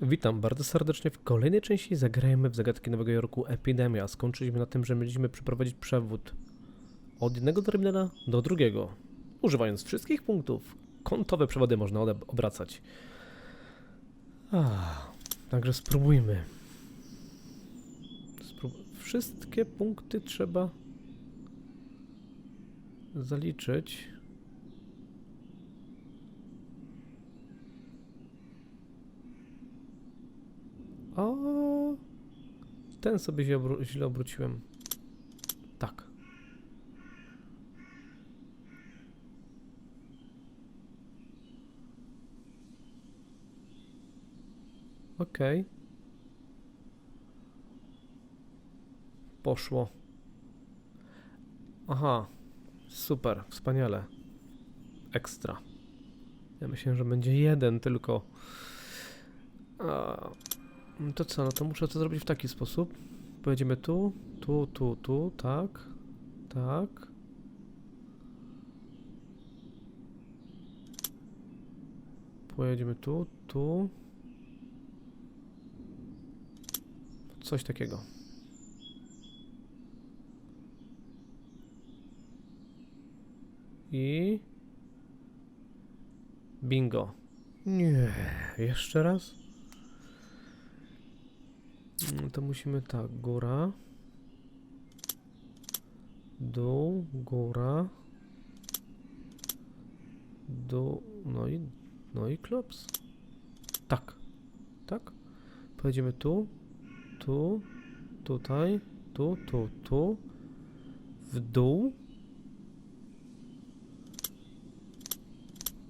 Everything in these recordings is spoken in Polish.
Witam bardzo serdecznie w kolejnej części Zagrajmy w Zagadki Nowego Jorku Epidemia. Skończyliśmy na tym, że mieliśmy przeprowadzić przewód od jednego terminala do drugiego. Używając wszystkich punktów. Kątowe przewody można obracać. Ah, także spróbujmy. Sprób wszystkie punkty trzeba zaliczyć. O, ten sobie źle, obró- źle obróciłem. Tak. Okej. Poszło. Aha. Super, wspaniale. Ekstra. Ja myślałem, że będzie jeden tylko. A, to co, no to muszę to zrobić w taki sposób. Pojedziemy tu, tu, tu, tu, tak, tak. Pojedziemy tu, tu. Coś takiego. I... Bingo. Nie, jeszcze raz? Mm, To musimy tak, góra, dół, góra, dół, no i, no i klops. Tak, tak. Pojedziemy tu, tu, tutaj, tu, tu, tu, w dół.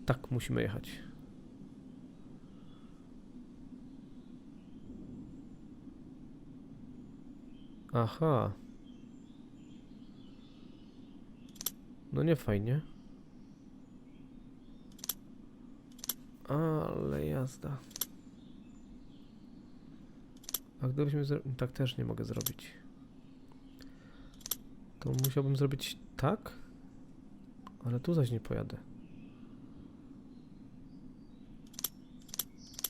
Tak, musimy jechać. Aha. No nie fajnie. Ale jazda. A gdybyśmy tak też nie mogę zrobić. To musiałbym zrobić tak? Ale tu zaś nie pojadę.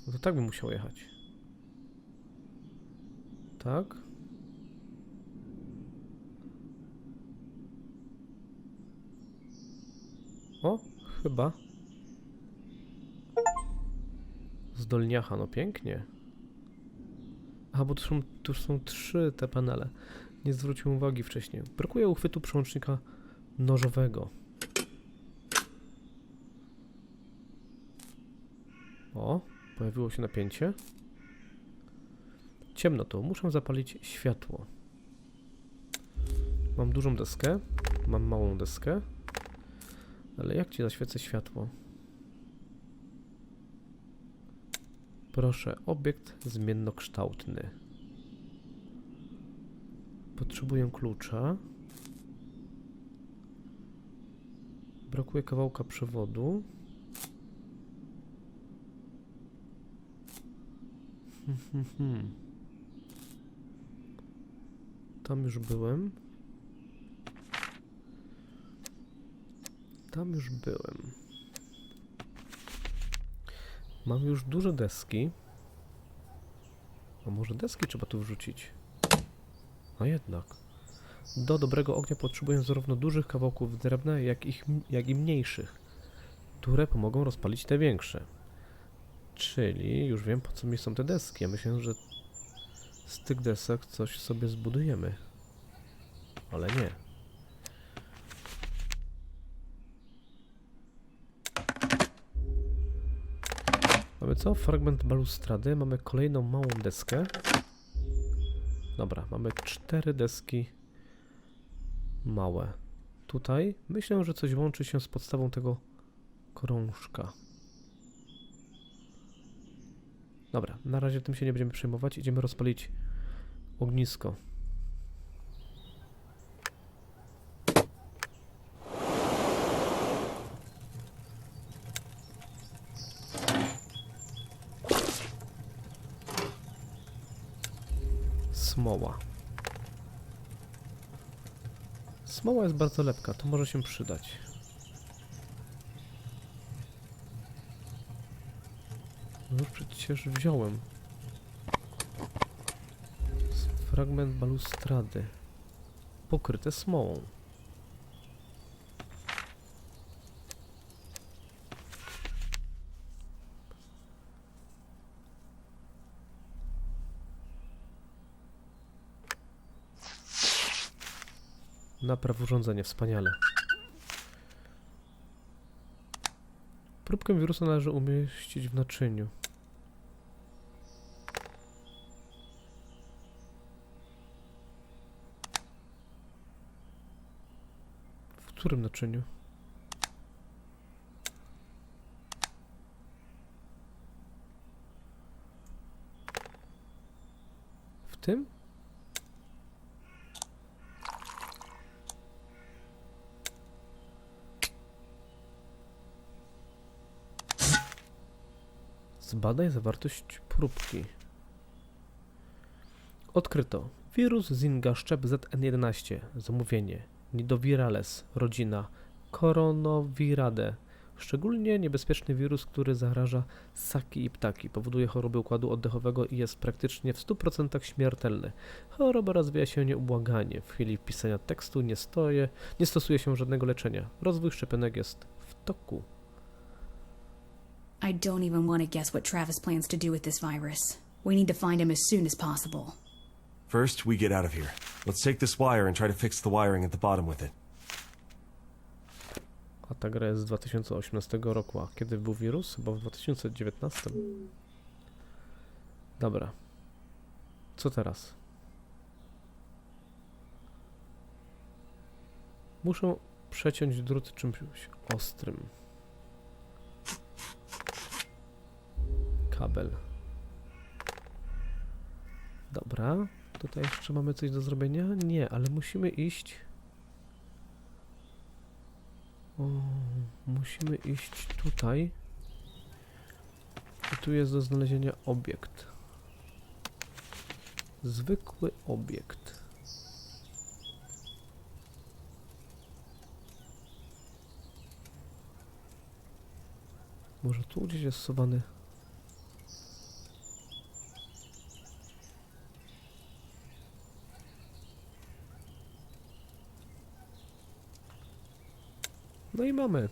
No to tak bym musiał jechać. Tak? O, chyba. Zdolniacha, no pięknie. Aha, bo tu są, tu są trzy te panele. Nie zwróciłem uwagi wcześniej. Brakuje uchwytu przełącznika nożowego. O, pojawiło się napięcie. Ciemno tu, muszę zapalić światło. Mam dużą deskę, mam małą deskę. Ale jak ci zaświecę światło? Proszę, obiekt zmiennokształtny. Potrzebuję klucza. Brakuje kawałka przewodu. Hmm, hmm, hmm. Tam już byłem. Tam już byłem. Mam już duże deski. A może deski trzeba tu wrzucić? A jednak. Do dobrego ognia potrzebuję zarówno dużych kawałków drewna, jak, ich, jak i mniejszych, które pomogą rozpalić te większe. Czyli już wiem po co mi są te deski. Ja myślę, że z tych desek coś sobie zbudujemy. Ale nie. Co? Fragment balustrady. Mamy kolejną małą deskę. Dobra, mamy cztery deski małe. Tutaj myślę, że coś łączy się z podstawą tego krążka. Dobra, na razie tym się nie będziemy przejmować. Idziemy rozpalić ognisko. Smoła jest bardzo lepka, to może się przydać. No już przecież wziąłem. Fragment balustrady. Pokryte smołą. Napraw urządzenie, wspaniale. Próbkę wirusa należy umieścić w naczyniu. W którym naczyniu? W tym? Zbadaj zawartość próbki. Odkryto wirus Zinga szczep ZN11. Zamówienie. Nidovirales. Rodzina. Coronaviridae. Szczególnie niebezpieczny wirus, który zaraża ssaki i ptaki. Powoduje choroby układu oddechowego i jest praktycznie w 100% śmiertelny. Choroba rozwija się nieubłaganie. W chwili wpisania tekstu nie, stoje, nie stosuje się żadnego leczenia. Rozwój szczepionek jest w toku. I don't even want to guess what Travis plans to do with this virus. We need to find him as soon as possible. First, we get out of here. Let's take this wire and try to fix the wiring at the bottom with it. A ta gra jest z 2018 roku, a kiedy był wirus? Chyba w 2019. Dobra. Co teraz? Muszę przeciąć drut czymś ostrym. Kabel. Dobra. Tutaj jeszcze mamy coś do zrobienia? Nie, ale musimy iść. O, musimy iść tutaj. I tu jest do znalezienia obiekt. Zwykły obiekt. Może tu gdzieś jest schowany. I mamy.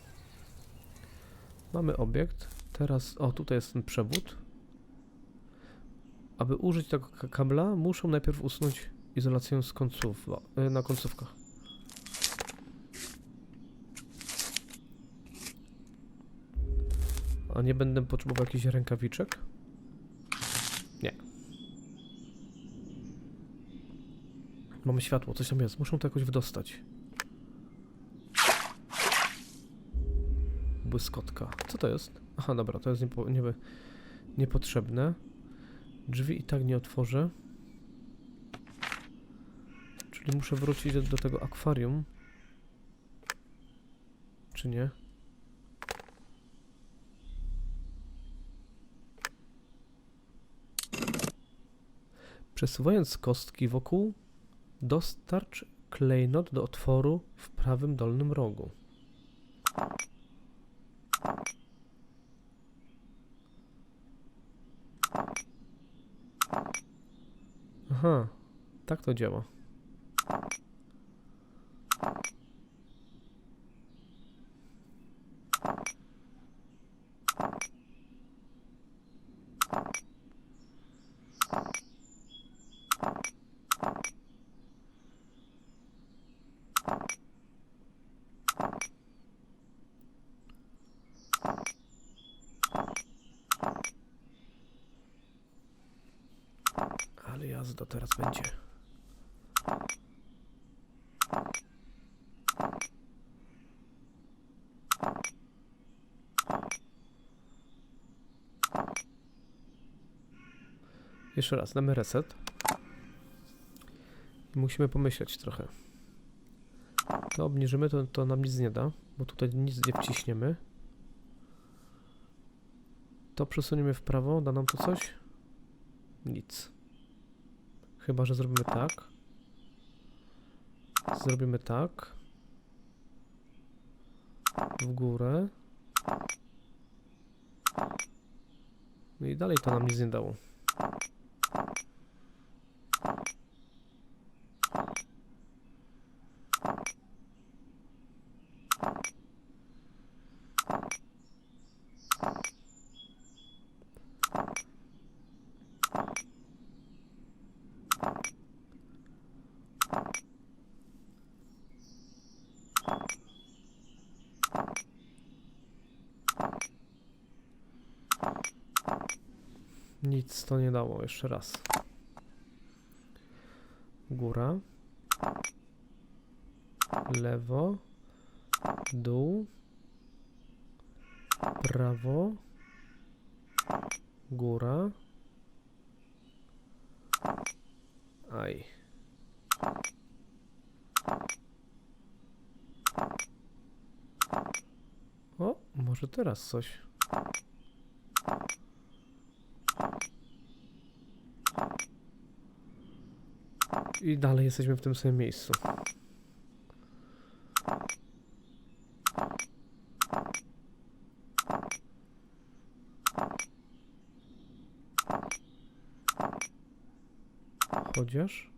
Mamy obiekt. Teraz, o tutaj jest ten przewód. Aby użyć tego ka- kabla, muszę najpierw usunąć izolację z końców, y, na końcówkach. A nie będę potrzebował jakichś rękawiczek? Nie. Mamy światło, coś tam jest. Muszę to jakoś wydostać. Błyskotka. Co to jest? Aha, dobra, to jest niepo, nie, niepotrzebne. Drzwi i tak nie otworzę. Czyli muszę wrócić do, do tego akwarium. Czy nie? Przesuwając kostki wokół, dostarcz klejnot do otworu w prawym dolnym rogu. Aha, tak to działa. Ale jazda teraz będzie. Jeszcze raz, damy reset. I musimy pomyśleć trochę. To obniżymy, to, to nam nic nie da, bo tutaj nic nie wciśniemy. To przesuniemy w prawo, da nam to coś? Nic. Chyba, że zrobimy tak. Zrobimy tak. W górę. No i dalej to nam nic nie dało. Nic to nie dało, jeszcze raz. Góra. Lewo. Dół. Prawo. Góra. Aj. O, może teraz coś. I dalej jesteśmy w tym samym miejscu. Chociaż.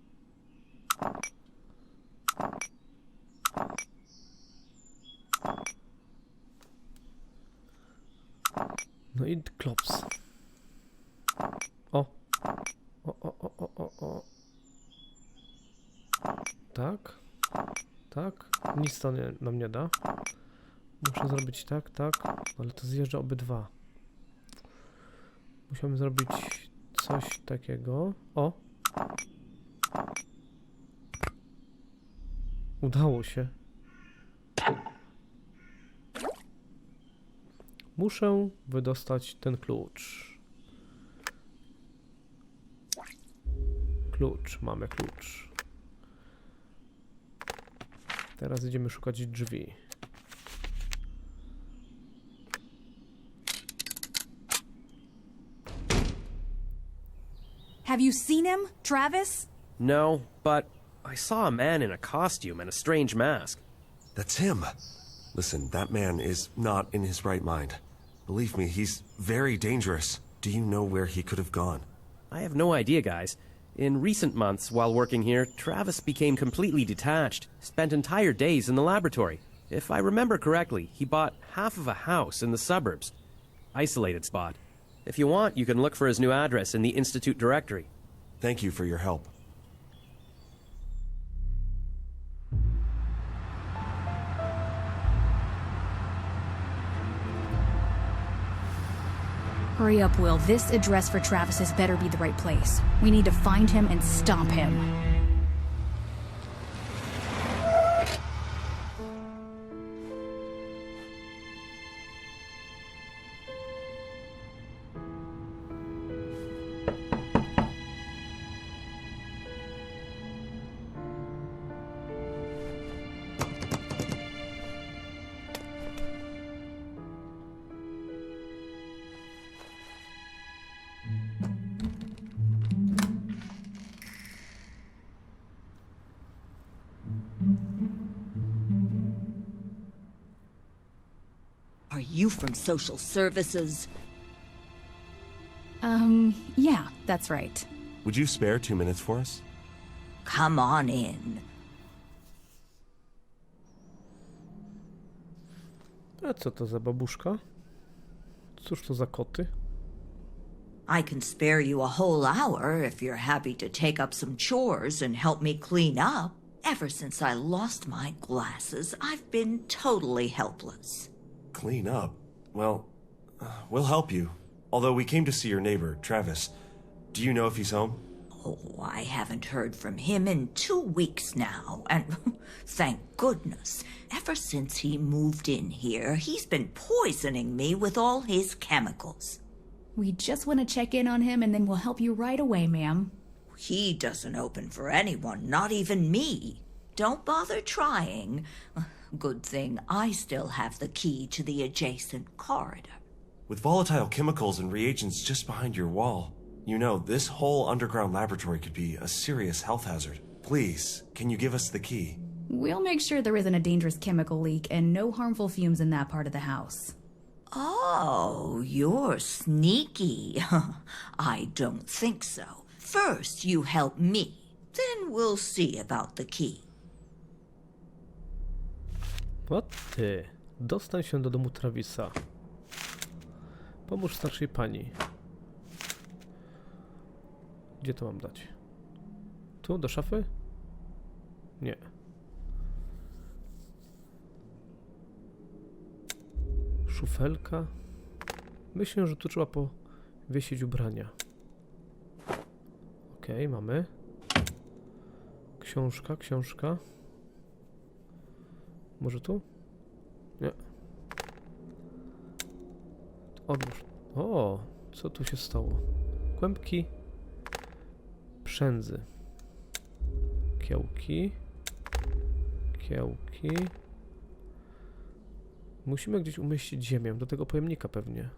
No i klops. O. O, o, o, o, o, o. Tak. Tak. Nic to nie, nam nie da. Muszę zrobić tak, tak. Ale to zjeżdża obydwa. Musiałem zrobić coś takiego. O! Udało się. Muszę wydostać ten klucz. Klucz, mamy klucz. Teraz idziemy szukać drzwi. Have you seen him, Travis? No, but I saw a man in a costume and a strange mask. That's him. Listen, that man is not in his right mind. Believe me, he's very dangerous. Do you know where he could have gone? I have no idea, guys. In recent months, while working here, Travis became completely detached, spent entire days in the laboratory. If I remember correctly, he bought half of a house in the suburbs. Isolated spot. If you want, you can look for his new address in the Institute directory. Thank you for your help. Hurry up, Will. This address for Travis's better be the right place. We need to find him and stomp him. Are you from social services? Um, yeah, that's right. Would you spare two minutes for us? Come on in. A co to za babuszka? Cóż to za koty? I can spare you a whole hour if you're happy to take up some chores and help me clean up. Ever since I lost my glasses, I've been totally helpless. Clean up? Well, uh, we'll help you. Although we came to see your neighbor, Travis. Do you know if he's home? Oh, I haven't heard from him in two weeks now, and thank goodness. Ever since he moved in here, he's been poisoning me with all his chemicals. We just want to check in on him and then we'll help you right away, ma'am. He doesn't open for anyone, not even me. Don't bother trying. Good thing I still have the key to the adjacent corridor. With volatile chemicals and reagents just behind your wall. You know, this whole underground laboratory could be a serious health hazard. Please, can you give us the key? We'll make sure there isn't a dangerous chemical leak and no harmful fumes in that part of the house. Oh, you're sneaky. I don't think so. First, you help me. Then we'll see about the key. O ty, dostań się do domu Travisa. Pomóż starszej pani. Gdzie to mam dać? Tu, do szafy? Nie. Szufelka? Myślę, że tu trzeba powiesić ubrania. Okej, mamy. Książka, książka. Może tu? Nie. Odłóż. O, co tu się stało? Kłębki przędzy. Kiełki. Kiełki. Musimy gdzieś umieścić ziemię, do tego pojemnika pewnie.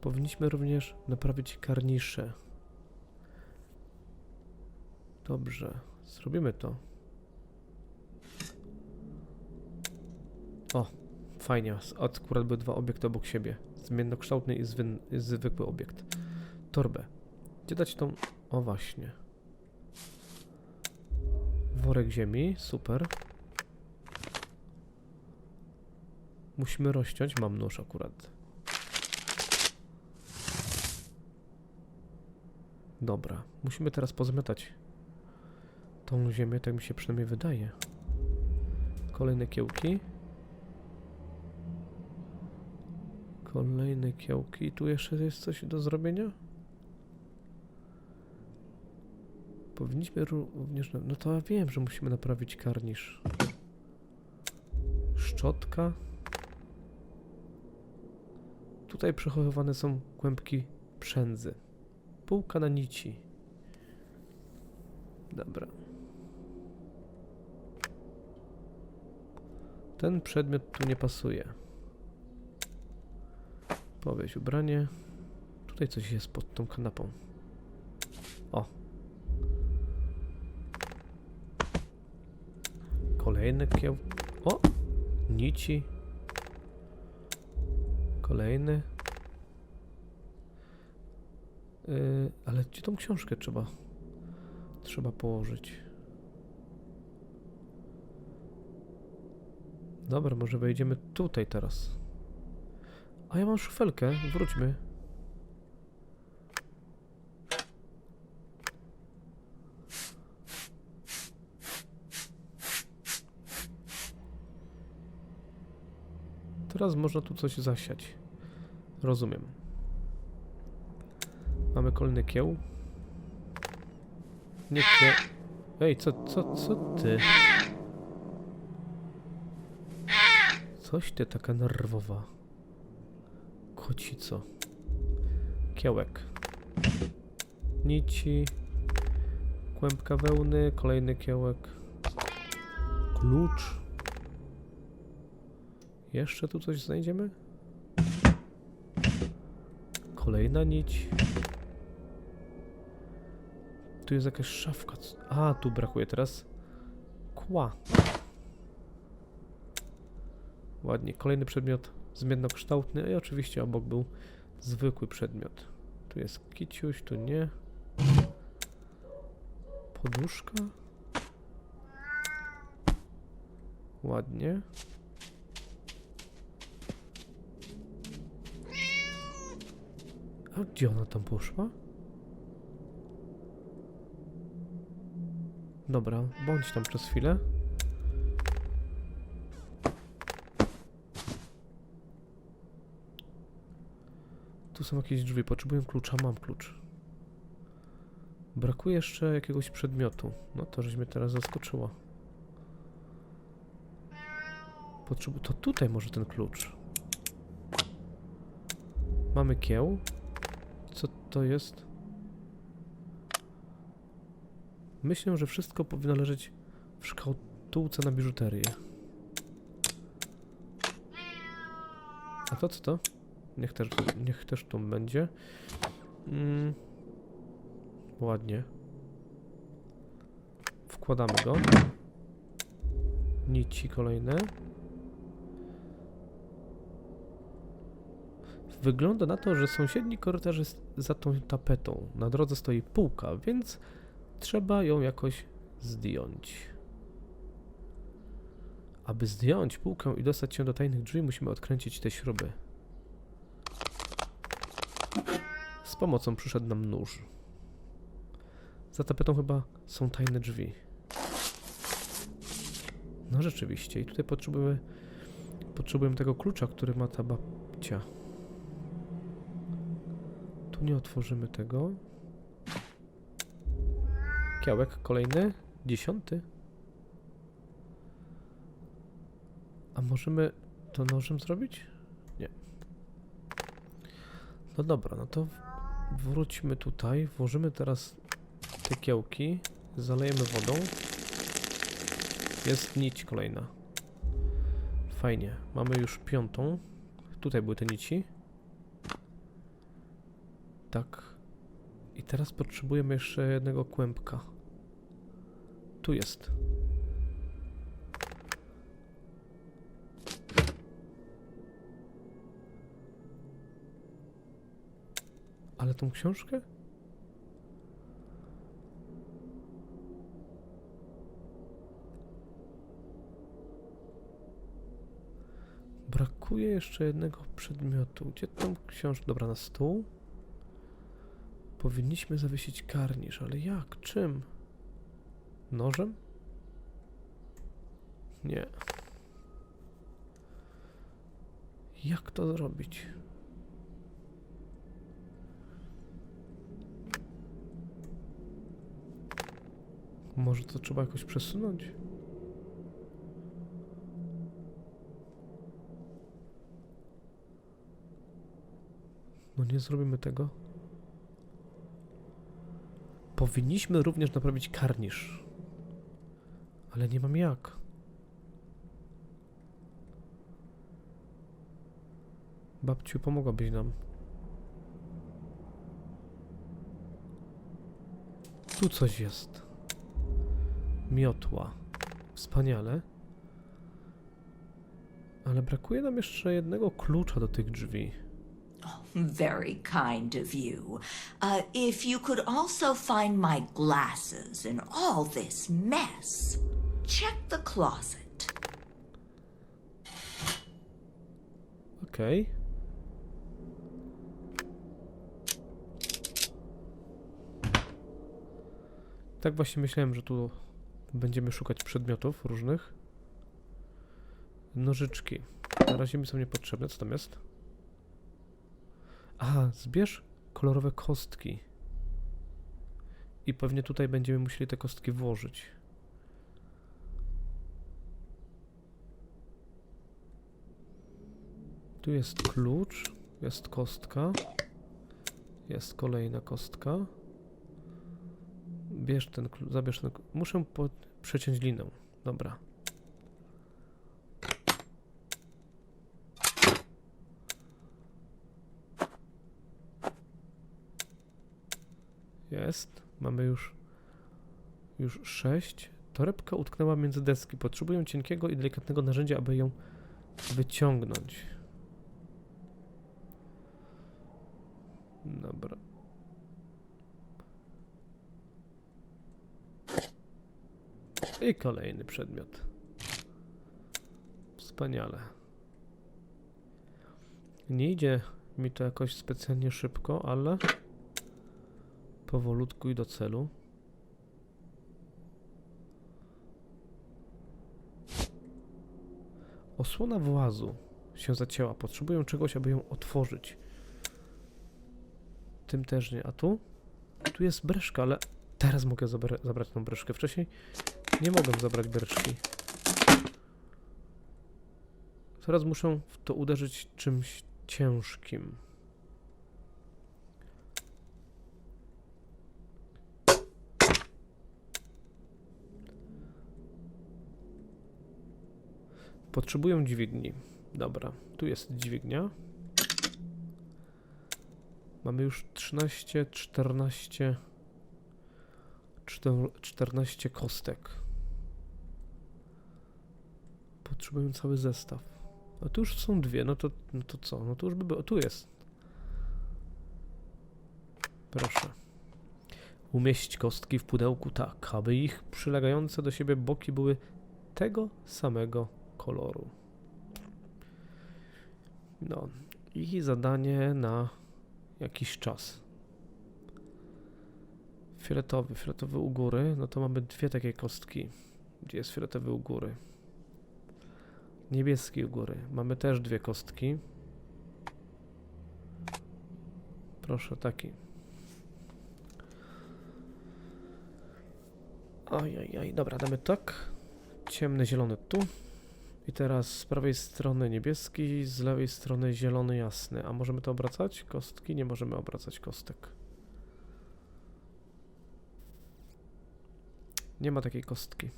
Powinniśmy również naprawić karnisze. Dobrze, zrobimy to. O, fajnie. s- Akurat były dwa obiekty obok siebie. Zmiennokształtny i zwyn- i zwykły obiekt. Torbę. Gdzie dać tą... O, właśnie. Worek ziemi, super. Musimy rozciąć. Mam nóż akurat. Dobra. Musimy teraz pozmiatać tą ziemię, tak mi się przynajmniej wydaje. Kolejne kiełki. Kolejne kiełki. Tu jeszcze jest coś do zrobienia? Powinniśmy ró- również... No to ja wiem, że musimy naprawić karnisz. Szczotka. Tutaj przechowywane są kłębki przędzy. Półka na nici. Dobra. Ten przedmiot tu nie pasuje. Powieź ubranie. Tutaj coś jest pod tą kanapą. O. Kolejny kieł... O! Nici. Kolejny. Yy, ale gdzie tą książkę trzeba? Trzeba położyć. Dobra, może wejdziemy tutaj teraz. A ja mam szufelkę, wróćmy. Teraz można tu coś zasiać. Rozumiem. Mamy kolejny kieł. Nie kie... Ej, co, co, co ty? Coś ty taka nerwowa. Kocico. Kiełek. Nici. Kłębka wełny, kolejny kiełek. Klucz. Jeszcze tu coś znajdziemy? Kolejna nić. Tu jest jakaś szafka. A, tu brakuje teraz kła. Ładnie. Kolejny przedmiot zmiennokształtny i oczywiście obok był zwykły przedmiot. Tu jest kiciuś, tu nie. Poduszka. Ładnie. A gdzie ona tam poszła? Dobra, bądź tam przez chwilę. Tu są jakieś drzwi, potrzebuję klucza, mam klucz. Brakuje jeszcze jakiegoś przedmiotu. No to żeś mnie teraz zaskoczyło. Potrzebu to tutaj może ten klucz. Mamy kieł. Co to jest? Myślę, że wszystko powinno leżeć w szkatułce na biżuterię. A to co to? Niech też, niech też tu będzie. Mm. Ładnie. Wkładamy go. Nici kolejne. Wygląda na to, że sąsiedni korytarz jest za tą tapetą. Na drodze stoi półka, więc Trzeba ją jakoś zdjąć. Aby zdjąć półkę i dostać się do tajnych drzwi, musimy odkręcić te śruby. Z pomocą przyszedł nam nóż. Za tapetą chyba są tajne drzwi. No rzeczywiście, i tutaj potrzebujemy, potrzebujemy tego klucza, który ma ta babcia. Tu nie otworzymy tego. Kiełek kolejny, dziesiąty. A możemy to nożem zrobić? Nie. No dobra, no to wróćmy tutaj. Włożymy teraz te kiełki. Zalejemy wodą. Jest nić kolejna. Fajnie. Mamy już piątą. Tutaj były te nici. Tak. I teraz potrzebujemy jeszcze jednego kłębka. Tu jest. Ale tą książkę? Brakuje jeszcze jednego przedmiotu. Gdzie tą książkę? Dobra, na stół. Powinniśmy zawiesić karnisz, ale jak? Czym? Nożem? Nie. Jak to zrobić? Może to trzeba jakoś przesunąć? No nie zrobimy tego. Powinniśmy również naprawić karnisz. Ale nie mam jak. Babciu, pomogłabyś nam. Tu coś jest. Miotła. Wspaniale. Ale brakuje nam jeszcze jednego klucza do tych drzwi. Very kind of you. Uh, if you could also find my glasses in all this mess, check the closet. Okej. Tak właśnie myślałem, że tu będziemy szukać przedmiotów różnych. Nożyczki. Na razie mi są niepotrzebne. Co tam jest? Aha, zbierz kolorowe kostki. I pewnie tutaj będziemy musieli te kostki włożyć. Tu jest klucz, jest kostka, jest kolejna kostka. Bierz ten zabierz ten Muszę przeciąć linę. Dobra. Jest. Mamy już już sześć. Torebka utknęła między deski. Potrzebuję cienkiego i delikatnego narzędzia, aby ją wyciągnąć. Dobra. I kolejny przedmiot. Wspaniale. Nie idzie mi to jakoś specjalnie szybko, ale powolutku i do celu. Osłona włazu się zacięła. Potrzebuję czegoś, aby ją otworzyć. Tym też nie. A tu? Tu jest breszka, ale teraz mogę zabra zabrać tą breszkę. Wcześniej nie mogłem zabrać breszki. Teraz muszę w to uderzyć czymś ciężkim. Potrzebuję dźwigni. Dobra, tu jest dźwignia. Mamy już 13, 14, czter- 14 kostek. Potrzebuję cały zestaw. A tu już są dwie, no to, no to co? No to już by było. Tu jest. Proszę. umieścić kostki w pudełku tak, aby ich przylegające do siebie boki były tego samego koloru. No i zadanie na jakiś czas. Fioletowy, fioletowy u góry, no to mamy dwie takie kostki. Gdzie jest fioletowy u góry? Niebieski u góry. Mamy też dwie kostki. Proszę, taki. Ojej, dobra, damy tak. Ciemny, zielony tu. I teraz z prawej strony niebieski, z lewej strony zielony, jasny. A możemy to obracać? Kostki? Nie możemy obracać kostek. Nie ma takiej kostki.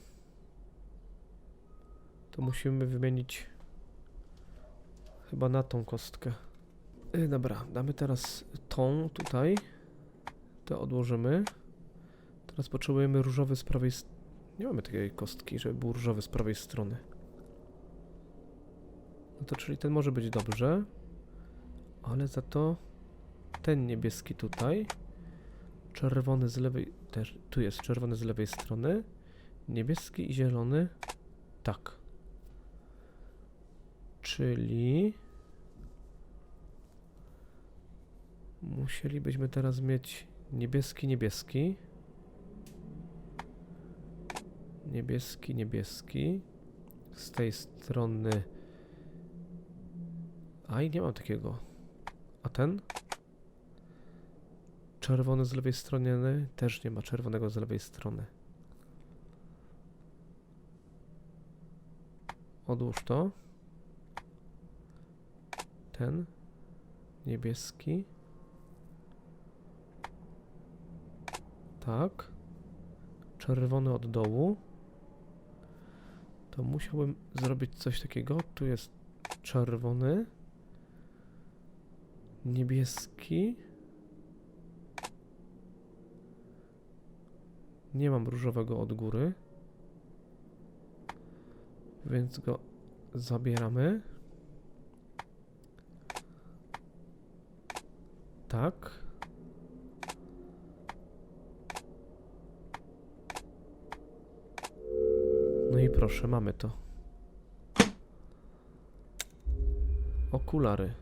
To musimy wymienić chyba na tą kostkę. Y, dobra, damy teraz tą tutaj. To odłożymy. Teraz potrzebujemy różowy z prawej. Nie mamy takiej kostki, żeby był różowy z prawej strony. No to czyli ten może być dobrze. Ale za to ten niebieski tutaj. Czerwony z lewej. Też tu jest czerwony z lewej strony. Niebieski i zielony. Tak. Czyli. Musielibyśmy teraz mieć niebieski, niebieski. Niebieski, niebieski. Z tej strony. Aj, nie mam takiego. A ten? Czerwony z lewej strony też nie ma czerwonego z lewej strony. Odłóż to. Ten. Niebieski. Tak. Czerwony od dołu. To musiałbym zrobić coś takiego. Tu jest czerwony. Niebieski. Nie mam różowego od góry. Więc go zabieramy. Tak. No i proszę, mamy to. Okulary.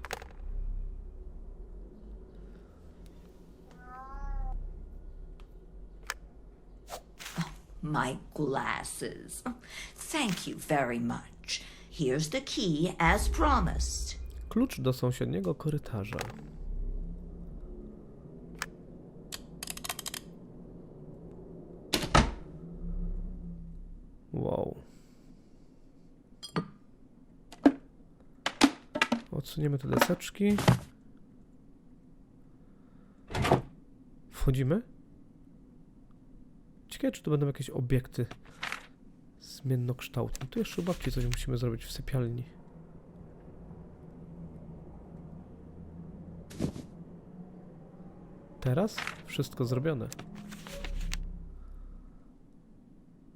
My glasses. Thank you very much. Here's the key as promised. Klucz do sąsiedniego korytarza. Wow. Odsuniemy te deseczki. Wchodzimy. Ciekawe, czy tu będą jakieś obiekty zmiennokształtne. Tu jeszcze babci coś musimy zrobić w sypialni. Teraz wszystko zrobione.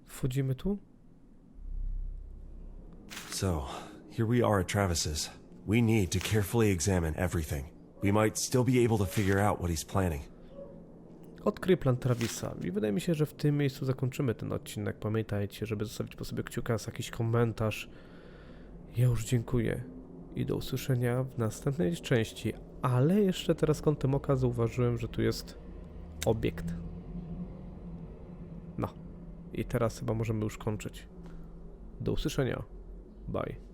Wchodzimy tu. So, here we are at Travis's. We need to carefully examine everything. We might still be able to figure out what he's planning. Odkryj plan Travisa. I wydaje mi się, że w tym miejscu zakończymy ten odcinek. Pamiętajcie, żeby zostawić po sobie kciuka, jakiś komentarz. Ja już dziękuję i do usłyszenia w następnej części. Ale jeszcze teraz kątem oka zauważyłem, że tu jest obiekt. No. I teraz chyba możemy już kończyć. Do usłyszenia. Bye.